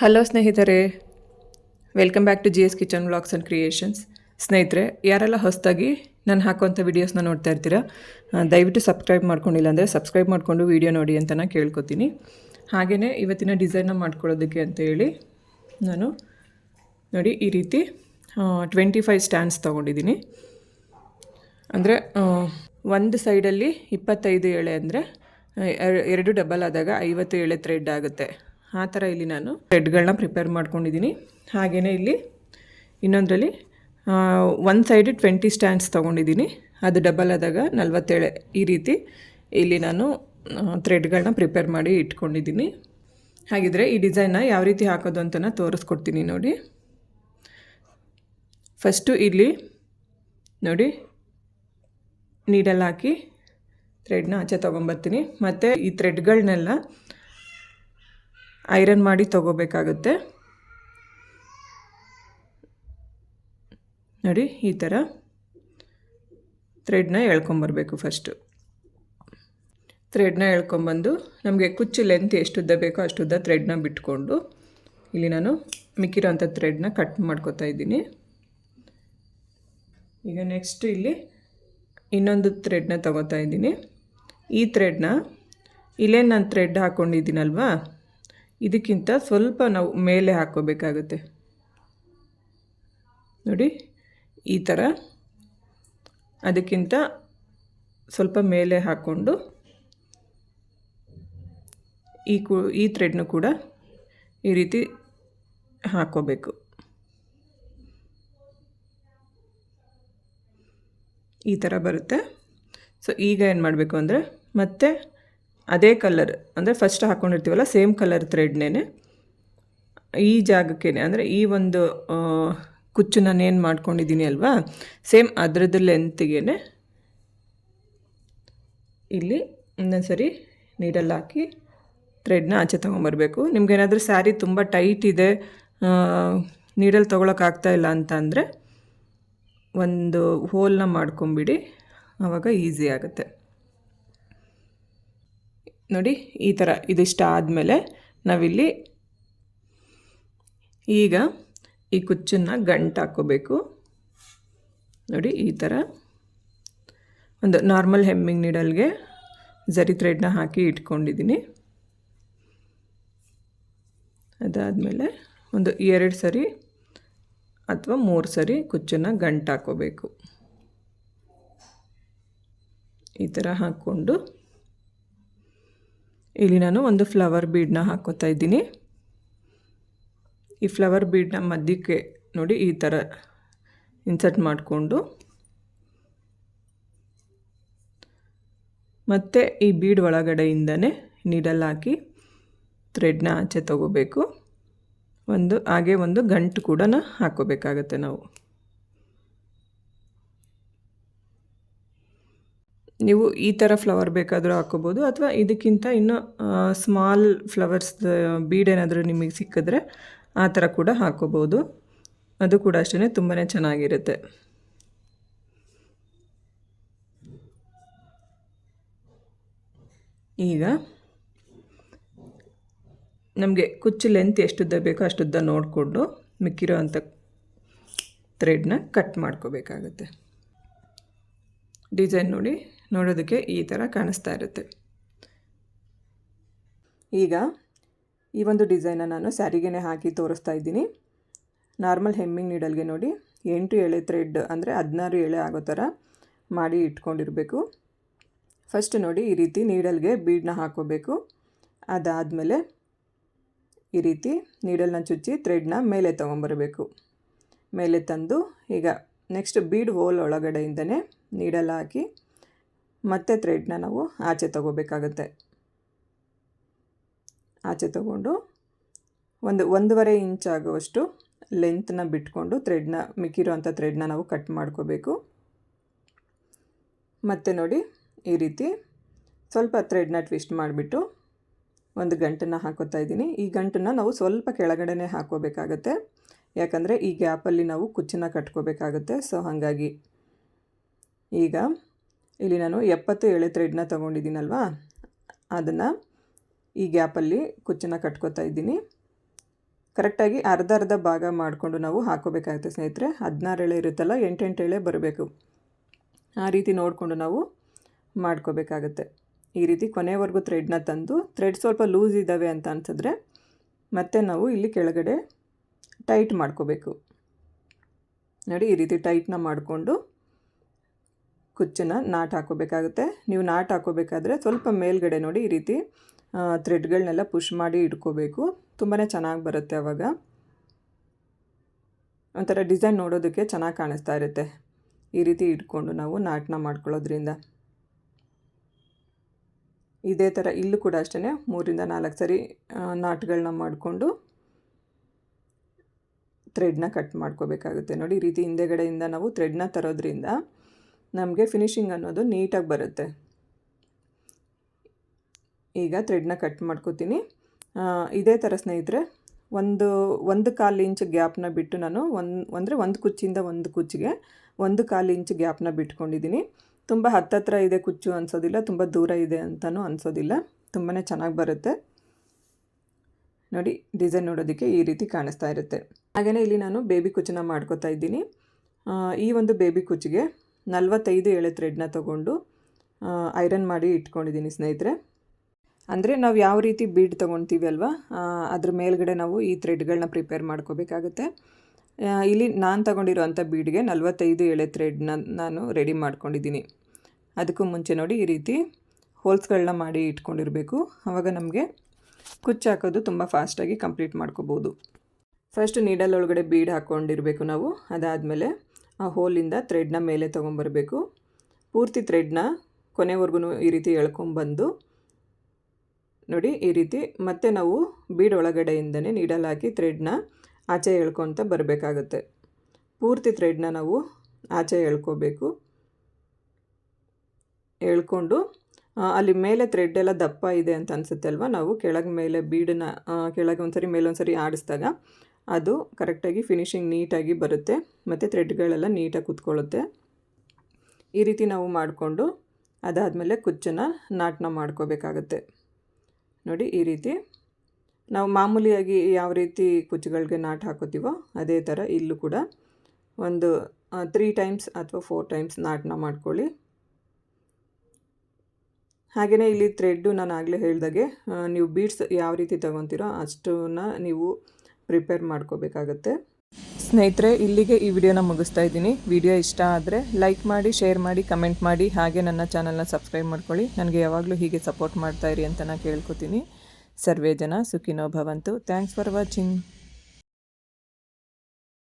Hello ಸ್ನೇಹಿತರೆ welcome back to G S kitchen vlogs and creations ಸ್ನೇಹಿತರೆ, ಯಾರೆಲ್ಲ ಹೊಸದಾಗಿ ನಾನು ಹಾಕುವಂಥ ವೀಡಿಯೋಸ್ನ ನೋಡ್ತಾ ಇರ್ತೀರಾ ದಯವಿಟ್ಟು ಸಬ್ಸ್ಕ್ರೈಬ್ ಮಾಡ್ಕೊಂಡಿಲ್ಲ ಅಂದರೆ ಸಬ್ಸ್ಕ್ರೈಬ್ ಮಾಡಿಕೊಂಡು ವೀಡಿಯೋ ನೋಡಿ ಅಂತ ನಾನು ಕೇಳ್ಕೊತೀನಿ. ಹಾಗೆಯೇ ಇವತ್ತಿನ ಡಿಸೈನ್ನ ಮಾಡ್ಕೊಳ್ಳೋದಕ್ಕೆ ಅಂತ ಹೇಳಿ ನಾನು ನೋಡಿ ಈ ರೀತಿ ಟ್ವೆಂಟಿ ಫೈವ್ ಸ್ಟ್ಯಾಂಡ್ಸ್ ತೊಗೊಂಡಿದ್ದೀನಿ. ಅಂದರೆ ಒಂದು ಸೈಡಲ್ಲಿ ಇಪ್ಪತ್ತೈದು ಎಳೆ ಅಂದರೆ ಎರಡು ಡಬಲ್ ಆದಾಗ ಐವತ್ತು ಎಳೆ ಥ್ರೆಡ್ ಆಗುತ್ತೆ. ಆ ಥರ ಇಲ್ಲಿ ನಾನು ಬ್ರೆಡ್ಗಳನ್ನ ಪ್ರಿಪೇರ್ ಮಾಡ್ಕೊಂಡಿದ್ದೀನಿ. ಹಾಗೆಯೇ ಇಲ್ಲಿ ಇನ್ನೊಂದರಲ್ಲಿ ಒಂದು ಸೈಡ್ ಟ್ವೆಂಟಿ ಸ್ಟ್ಯಾಂಡ್ಸ್ ತೊಗೊಂಡಿದ್ದೀನಿ. ಅದು ಡಬಲ್ ಆದಾಗ ನಲ್ವತ್ತೇಳೆ ಈ ರೀತಿ ಇಲ್ಲಿ ನಾನು ಥ್ರೆಡ್ಗಳನ್ನ ಪ್ರಿಪೇರ್ ಮಾಡಿ ಇಟ್ಕೊಂಡಿದ್ದೀನಿ. ಹಾಗಿದ್ರೆ ಈ ಡಿಸೈನ್ನ ಯಾವ ರೀತಿ ಹಾಕೋದು ಅಂತ ನಾನು ತೋರಿಸ್ಕೊಡ್ತೀನಿ ನೋಡಿ. ಫಸ್ಟು ಇಲ್ಲಿ ನೋಡಿ ನೀಡಲ್ಲಿ ಹಾಕಿ ಥ್ರೆಡ್ನ ಆಚೆ ತೊಗೊಂಬರ್ತೀನಿ. ಮತ್ತು ಈ ಥ್ರೆಡ್ಗಳನ್ನೆಲ್ಲ ಐರನ್ ಮಾಡಿ ತಗೋಬೇಕಾಗುತ್ತೆ. ನೋಡಿ, ಈ ಥರ ಥ್ರೆಡ್ನ ಎಳ್ಕೊಂಬರ್ಬೇಕು ಫಸ್ಟು ಥ್ರೆಡ್ನ ಎಳ್ಕೊಂಬಂದು ನಮಗೆ ಕುಚ್ಚು ಲೆಂತ್ ಎಷ್ಟುದ್ದ ಬೇಕೋ ಅಷ್ಟುದ್ದ ಥ್ರೆಡ್ನ ಬಿಟ್ಕೊಂಡು ಇಲ್ಲಿ ನಾನು ಮಿಕ್ಕಿರೋಂಥ ಥ್ರೆಡ್ನ ಕಟ್ ಮಾಡ್ಕೋತಾ ಇದ್ದೀನಿ. ಈಗ ನೆಕ್ಸ್ಟ್ ಇಲ್ಲಿ ಇನ್ನೊಂದು ಥ್ರೆಡ್ನ ತಗೋತಾ ಇದ್ದೀನಿ. ಈ ಥ್ರೆಡ್ನ ಇಲ್ಲೇ ನಾನು ಥ್ರೆಡ್ ಹಾಕ್ಕೊಂಡಿದ್ದೀನಲ್ವಾ ಇದಕ್ಕಿಂತ ಸ್ವಲ್ಪ ನಾವು ಮೇಲೆ ಹಾಕ್ಕೋಬೇಕಾಗುತ್ತೆ. ನೋಡಿ, ಈ ಥರ ಅದಕ್ಕಿಂತ ಸ್ವಲ್ಪ ಮೇಲೆ ಹಾಕ್ಕೊಂಡು ಈ ಕು, ಈ ಥ್ರೆಡ್ನು ಕೂಡ ಈ ರೀತಿ ಹಾಕ್ಕೋಬೇಕು. ಈ ಥರ ಬರುತ್ತೆ. ಸೊ, ಈಗ ಏನು ಮಾಡಬೇಕು ಅಂದರೆ ಮತ್ತೆ ಅದೇ ಕಲರ್ ಅಂದರೆ ಫಸ್ಟ್ ಹಾಕ್ಕೊಂಡಿರ್ತೀವಲ್ಲ ಸೇಮ್ ಕಲರ್ ಥ್ರೆಡ್ನೇ ಈ ಜಾಗಕ್ಕೆ, ಅಂದರೆ ಈ ಒಂದು ಕುಚ್ಚು ನಾನು ಏನು ಮಾಡ್ಕೊಂಡಿದ್ದೀನಿ ಅಲ್ವಾ ಸೇಮ್ ಅದರದ್ದು ಲೆಂತ್ಗೆ ಇಲ್ಲಿ ಇನ್ನೊಂದು ಸರಿ ನೀಡಲ್ಲಿ ಹಾಕಿ ಥ್ರೆಡ್ನ ಆಚೆ ತೊಗೊಂಬರ್ಬೇಕು. ನಿಮ್ಗೇನಾದರೂ ಸ್ಯಾರಿ ತುಂಬ ಟೈಟ್ ಇದೆ ನೀಡಲ್ಲಿ ತೊಗೊಳಕ್ಕಾಗ್ತಾ ಇಲ್ಲ ಅಂತ ಅಂದರೆ ಒಂದು ಹೋಲ್ನ ಮಾಡ್ಕೊಂಬಿಡಿ ಆವಾಗ ಈಸಿ ಆಗುತ್ತೆ. ನೋಡಿ, ಈ ಥರ ಇದಿಷ್ಟ ಆದಮೇಲೆ ನಾವಿಲ್ಲಿ ಈಗ ಈ ಕುಚ್ಚನ್ನು ಗಂಟು ಹಾಕ್ಕೋಬೇಕು ನೋಡಿ, ಈ ಥರ ಒಂದು ನಾರ್ಮಲ್ ಹೆಮ್ಮಿಂಗ್ ನೀಡಲ್ಗೆ ಜರಿ ಥ್ರೆಡ್ನ ಹಾಕಿ ಇಟ್ಕೊಂಡಿದ್ದೀನಿ ಅದಾದಮೇಲೆ ಒಂದು ಎರಡು ಸರಿ ಅಥವಾ ಮೂರು ಸರಿ ಕುಚ್ಚನ್ನು ಗಂಟು ಹಾಕೋಬೇಕು. ಈ ಥರ ಹಾಕ್ಕೊಂಡು ಇಲ್ಲಿ ನಾನು ಒಂದು ಫ್ಲವರ್ ಬೀಡನ್ನ ಹಾಕೋತಾ ಇದ್ದೀನಿ. ಈ ಫ್ಲವರ್ ಬೀಡ್ನ ಮಧ್ಯಕ್ಕೆ ನೋಡಿ ಈ ಥರ ಇನ್ಸರ್ಟ್ ಮಾಡಿಕೊಂಡು. ಮತ್ತು ಈ ಬೀಡ್ ಒಳಗಡೆಯಿಂದನೇ ನೀಡಲ್ ಹಾಕಿ ಥ್ರೆಡ್ನ ಆಚೆ ತಗೋಬೇಕು. ಒಂದು, ಹಾಗೆ ಒಂದು ಗಂಟು ಕೂಡ ಹಾಕೋಬೇಕಾಗತ್ತೆ ನಾವು. ನೀವು ಈ ಥರ ಫ್ಲವರ್ ಬೇಕಾದರೂ ಹಾಕೋಬೋದು ಅಥವಾ ಇದಕ್ಕಿಂತ ಇನ್ನೂ ಸ್ಮಾಲ್ ಫ್ಲವರ್ಸ್ ಬೀಡ್ ಏನಾದರೂ ನಿಮಗೆ ಸಿಕ್ಕಿದ್ರೆ ಆ ಥರ ಕೂಡ ಹಾಕೋಬೋದು ಅದು ಕೂಡ ಅಷ್ಟೇ ತುಂಬಾ ಚೆನ್ನಾಗಿರುತ್ತೆ. ಈಗ ನಮಗೆ ಕುಚ್ಚು ಲೆಂತ್ ಎಷ್ಟುದ್ದ ಬೇಕೋ ಅಷ್ಟುದ್ದ ನೋಡಿಕೊಂಡು ಮಿಕ್ಕಿರೋ ಅಂಥ ಥ್ರೆಡ್ನ ಕಟ್ ಮಾಡ್ಕೋಬೇಕಾಗುತ್ತೆ. ಡಿಸೈನ್ ನೋಡಿ. ನೋಡೋದಕ್ಕೆ ಈ ಥರ ಕಾಣಿಸ್ತಾ ಇರುತ್ತೆ. ಈಗ ಈ ಒಂದು ಡಿಸೈನ ನಾನು ಸ್ಯಾರಿಗೆನೆ ಹಾಕಿ ತೋರಿಸ್ತಾ ಇದ್ದೀನಿ. ನಾರ್ಮಲ್ ಹೆಮ್ಮಿಂಗ್ ನೀಡಲ್ಗೆ ನೋಡಿ, ಎಂಟು ಎಳೆ ಥ್ರೆಡ್ ಅಂದರೆ ಹದಿನಾರು ಎಳೆ ಆಗೋ ಥರ ಮಾಡಿ ಇಟ್ಕೊಂಡಿರಬೇಕು. ಫಸ್ಟ್ ನೋಡಿ ಈ ರೀತಿ ನೀಡಲ್ಗೆ ಬೀಡನ್ನ ಹಾಕೋಬೇಕು. ಅದಾದಮೇಲೆ ಈ ರೀತಿ ನೀಡಲ್ನ ಚುಚ್ಚಿ ಥ್ರೆಡ್ನ ಮೇಲೆ ತೊಗೊಂಬರಬೇಕು. ಮೇಲೆ ತಂದು ಈಗ ನೆಕ್ಸ್ಟ್ ಬೀಡ್ ಹೋಲ್ ಒಳಗಡೆಯಿಂದನೇ ನೀಡಲ್ ಹಾಕಿ ಮತ್ತೆ ಥ್ರೆಡ್ನ ನಾವು ಆಚೆ ತಗೋಬೇಕಾಗತ್ತೆ. ಆಚೆ ತಗೊಂಡು ಒಂದು ಒಂದೂವರೆ ಇಂಚ್ ಆಗುವಷ್ಟು ಲೆಂತ್ನ ಬಿಟ್ಕೊಂಡು ಥ್ರೆಡ್ನ ಮಿಕ್ಕಿರೋಂಥ ಥ್ರೆಡ್ನ ನಾವು ಕಟ್ ಮಾಡ್ಕೋಬೇಕು. ಮತ್ತು ನೋಡಿ ಈ ರೀತಿ ಸ್ವಲ್ಪ ಥ್ರೆಡ್ನ ಟ್ವಿಸ್ಟ್ ಮಾಡಿಬಿಟ್ಟು ಒಂದು ಗಂಟನ್ನು ಹಾಕೋತಾ ಇದ್ದೀನಿ. ಈ ಗಂಟನ್ನು ನಾವು ಸ್ವಲ್ಪ ಕೆಳಗಡೆನೇ ಹಾಕೋಬೇಕಾಗತ್ತೆ. ಯಾಕಂದರೆ ಈ ಗ್ಯಾಪಲ್ಲಿ ನಾವು ಕುಚ್ಚನ್ನ ಕಟ್ಕೋಬೇಕಾಗುತ್ತೆ. ಸೊ ಹಾಗಾಗಿ ಈಗ ಇಲ್ಲಿ ನಾನು ಎಪ್ಪತ್ತು ಎಳೆ ಥ್ರೆಡ್ನ ತೊಗೊಂಡಿದ್ದೀನಲ್ವಾ? ಅದನ್ನು ಈ ಗ್ಯಾಪಲ್ಲಿ ಕುಚ್ಚನ್ನ ಕಟ್ಕೋತಾ ಇದ್ದೀನಿ. ಕರೆಕ್ಟಾಗಿ ಅರ್ಧ ಅರ್ಧ ಭಾಗ ಮಾಡಿಕೊಂಡು ನಾವು ಹಾಕೋಬೇಕಾಗುತ್ತೆ ಸ್ನೇಹಿತರೆ. ಹದಿನಾರು ಎಳೆ ಇರುತ್ತಲ್ಲ, ಎಂಟೆಂಟು ಎಳೆ ಬರಬೇಕು. ಆ ರೀತಿ ನೋಡಿಕೊಂಡು ನಾವು ಮಾಡ್ಕೋಬೇಕಾಗತ್ತೆ. ಈ ರೀತಿ ಕೊನೆವರೆಗೂ ಥ್ರೆಡ್ನ ತಂದು ಥ್ರೆಡ್ ಸ್ವಲ್ಪ ಲೂಸ್ ಇದ್ದಾವೆ ಅಂತ ಅನ್ಸಿದ್ರೆ ಮತ್ತೆ ನಾವು ಇಲ್ಲಿ ಕೆಳಗಡೆ ಟೈಟ್ ಮಾಡ್ಕೋಬೇಕು. ನೋಡಿ ಈ ರೀತಿ ಟೈಟ್ನ ಮಾಡಿಕೊಂಡು ಕುಚ್ಚನ್ನು ನಾಟ್ ಹಾಕೋಬೇಕಾಗುತ್ತೆ ನೀವು ನಾಟ್ ಹಾಕೋಬೇಕಾದ್ರೆ ಸ್ವಲ್ಪ ಮೇಲ್ಗಡೆ ನೋಡಿ ಈ ರೀತಿ ಥ್ರೆಡ್ಗಳನ್ನೆಲ್ಲ ಪುಷ್ ಮಾಡಿ ಇಟ್ಕೋಬೇಕು. ತುಂಬಾ ಚೆನ್ನಾಗಿ ಬರುತ್ತೆ ಅವಾಗ. ಒಂಥರ ಡಿಸೈನ್ ನೋಡೋದಕ್ಕೆ ಚೆನ್ನಾಗಿ ಕಾಣಿಸ್ತಾ ಇರುತ್ತೆ ಈ ರೀತಿ ಇಟ್ಕೊಂಡು ನಾವು ನಾಟನ ಮಾಡ್ಕೊಳ್ಳೋದ್ರಿಂದ. ಇದೇ ಥರ ಇಲ್ಲೂ ಕೂಡ ಅಷ್ಟೇ ಮೂರಿಂದ ನಾಲ್ಕು ಸರಿ ನಾಟ್ಗಳನ್ನ ಮಾಡಿಕೊಂಡು ಥ್ರೆಡ್ನ ಕಟ್ ಮಾಡ್ಕೋಬೇಕಾಗುತ್ತೆ. ನೋಡಿ ಈ ರೀತಿ ಹಿಂದೆಗಡೆಯಿಂದ ನಾವು ಥ್ರೆಡ್ನ ತರೋದ್ರಿಂದ ನಮಗೆ ಫಿನಿಶಿಂಗ್ ಅನ್ನೋದು ನೀಟಾಗಿ ಬರುತ್ತೆ. ಈಗ ಥ್ರೆಡ್ನ ಕಟ್ ಮಾಡ್ಕೋತೀನಿ. ಇದೇ ಥರ ಸ್ನೇಹಿತರೆ, ಒಂದು ಒಂದು ಕಾಲು ಇಂಚ್ ಗ್ಯಾಪ್ನ ಬಿಟ್ಟು ನಾನು ಒಂದು, ಅಂದರೆ ಒಂದು ಕುಚ್ಚಿಂದ ಒಂದು ಕುಚ್ಚಿಗೆ ಒಂದು ಕಾಲು ಇಂಚ್ ಗ್ಯಾಪ್ನ ಬಿಟ್ಕೊಂಡಿದ್ದೀನಿ. ತುಂಬ ಹತ್ತತ್ರ ಇದೆ ಕುಚ್ಚು ಅನಿಸೋದಿಲ್ಲ, ತುಂಬ ದೂರ ಇದೆ ಅಂತಲೂ ಅನಿಸೋದಿಲ್ಲ. ತುಂಬಾ ಚೆನ್ನಾಗಿ ಬರುತ್ತೆ. ನೋಡಿ ಡಿಸೈನ್ ನೋಡೋದಕ್ಕೆ ಈ ರೀತಿ ಕಾಣಿಸ್ತಾ ಇರುತ್ತೆ. ಹಾಗೆಯೇ ಇಲ್ಲಿ ನಾನು ಬೇಬಿ ಕುಚ್ಚನ್ನ ಮಾಡ್ಕೋತಾ ಇದ್ದೀನಿ. ಈ ಒಂದು ಬೇಬಿ ಕುಚ್ಚಿಗೆ ನಲ್ವತ್ತೈದು ಎಳೆ ಥ್ರೆಡ್ನ ತೊಗೊಂಡು ಐರನ್ ಮಾಡಿ ಇಟ್ಕೊಂಡಿದ್ದೀನಿ ಸ್ನೇಹಿತರೆ. ಅಂದರೆ ನಾವು ಯಾವ ರೀತಿ ಬೀಡ್ ತೊಗೊತೀವಿ ಅಲ್ವಾ? ಅದ್ರ ಮೇಲ್ಗಡೆ ನಾವು ಈ ಥ್ರೆಡ್ಗಳನ್ನ ಪ್ರಿಪೇರ್ ಮಾಡ್ಕೋಬೇಕಾಗುತ್ತೆ. ಇಲ್ಲಿ ನಾನು ತಗೊಂಡಿರೋವಂಥ ಬೀಡ್ಗೆ ನಲವತ್ತೈದು ಎಳೆ ಥ್ರೆಡ್ನ ನಾನು ರೆಡಿ ಮಾಡ್ಕೊಂಡಿದ್ದೀನಿ. ಅದಕ್ಕೂ ಮುಂಚೆ ನೋಡಿ ಈ ರೀತಿ ಹೋಲ್ಸ್ಗಳನ್ನ ಮಾಡಿ ಇಟ್ಕೊಂಡಿರಬೇಕು. ಆವಾಗ ನಮಗೆ ಕುಚ್ಚು ಹಾಕೋದು ತುಂಬ ಫಾಸ್ಟಾಗಿ ಕಂಪ್ಲೀಟ್ ಮಾಡ್ಕೋಬೋದು. ಫಸ್ಟ್ ನೀಡಲ್ ಒಳಗಡೆ ಬೀಡ್ ಹಾಕ್ಕೊಂಡಿರಬೇಕು ನಾವು. ಅದಾದಮೇಲೆ ಆ ಹೋಲಿಂದ ಥ್ರೆಡ್ನ ಮೇಲೆ ತೊಗೊಂಬರ್ಬೇಕು. ಪೂರ್ತಿ ಥ್ರೆಡ್ನ ಕೊನೆವರೆಗೂ ಈ ರೀತಿ ಎಳ್ಕೊಂಬಂದು ನೋಡಿ ಈ ರೀತಿ ಮತ್ತೆ ನಾವು ಬೀಡ್ ಒಳಗಡೆಯಿಂದನೇ ನೀಡಲ್ ಹಾಕಿ ಥ್ರೆಡ್ನ ಆಚೆ ಎಳ್ಕೊತ ಬರಬೇಕಾಗುತ್ತೆ. ಪೂರ್ತಿ ಥ್ರೆಡ್ನ ನಾವು ಆಚೆ ಎಳ್ಕೋಬೇಕು. ಎಳ್ಕೊಂಡು ಅಲ್ಲಿ ಮೇಲೆ ಥ್ರೆಡ್ ಎಲ್ಲ ದಪ್ಪ ಇದೆ ಅಂತ ಅನಿಸುತ್ತೆ ಅಲ್ವಾ? ನಾವು ಕೆಳಗೆ ಮೇಲೆ ಬೀಡನ್ನ ಕೆಳಗೆ ಒಂದ್ಸರಿ ಮೇಲೆ ಸರಿ ಆಡಿಸಿದಾಗ ಅದು ಕರೆಕ್ಟಾಗಿ ಫಿನಿಶಿಂಗ್ ನೀಟಾಗಿ ಬರುತ್ತೆ ಮತ್ತು ಥ್ರೆಡ್ಗಳೆಲ್ಲ ನೀಟಾಗಿ ಕುತ್ಕೊಳ್ಳುತ್ತೆ. ಈ ರೀತಿ ನಾವು ಮಾಡಿಕೊಂಡು ಅದಾದಮೇಲೆ ಕುಚ್ಚನ್ನು ನಾಟನ ಮಾಡ್ಕೋಬೇಕಾಗತ್ತೆ. ನೋಡಿ, ಈ ರೀತಿ. ನಾವು ಮಾಮೂಲಿಯಾಗಿ ಯಾವ ರೀತಿ ಕುಚ್ಚುಗಳಿಗೆ ನಾಟ್ ಹಾಕೋತೀವೋ ಅದೇ ಥರ ಇಲ್ಲೂ ಕೂಡ ಒಂದು ತ್ರೀ ಟೈಮ್ಸ್ ಅಥವಾ ಫೋರ್ ಟೈಮ್ಸ್ ನಾಟನ ಮಾಡ್ಕೊಳ್ಳಿ. ಹಾಗೆಯೇ ಇಲ್ಲಿ ಥ್ರೆಡ್ಡು ನಾನು ಆಗಲೇ ಹೇಳಿದಾಗೆ ನೀವು ಬೀಡ್ಸ್ ಯಾವ ರೀತಿ ತೊಗೊತೀರೋ ಅಷ್ಟನ್ನು ನೀವು ಪ್ರಿಪೇರ್ ಮಾಡ್ಕೋಬೇಕಾಗತ್ತೆ. ಸ್ನೇಹಿತರೆ, ಇಲ್ಲಿಗೆ ಈ ವಿಡಿಯೋನ ಮುಗಿಸ್ತಾ ಇದ್ದೀನಿ. ವಿಡಿಯೋ ಇಷ್ಟ ಆದರೆ ಲೈಕ್ ಮಾಡಿ, ಶೇರ್ ಮಾಡಿ, ಕಮೆಂಟ್ ಮಾಡಿ. ಹಾಗೆ ನನ್ನ ಚಾನಲ್ನ ಸಬ್ಸ್ಕ್ರೈಬ್ ಮಾಡ್ಕೊಳ್ಳಿ. ನನಗೆ ಯಾವಾಗಲೂ ಹೀಗೆ ಸಪೋರ್ಟ್ ಮಾಡ್ತಾ ಇರಿ ಅಂತ ನಾನು ಕೇಳ್ಕೊತೀನಿ. ಸರ್ವೇ ಜನ ಸುಖಿನೋ ಭವಂತು. Thanks for watching.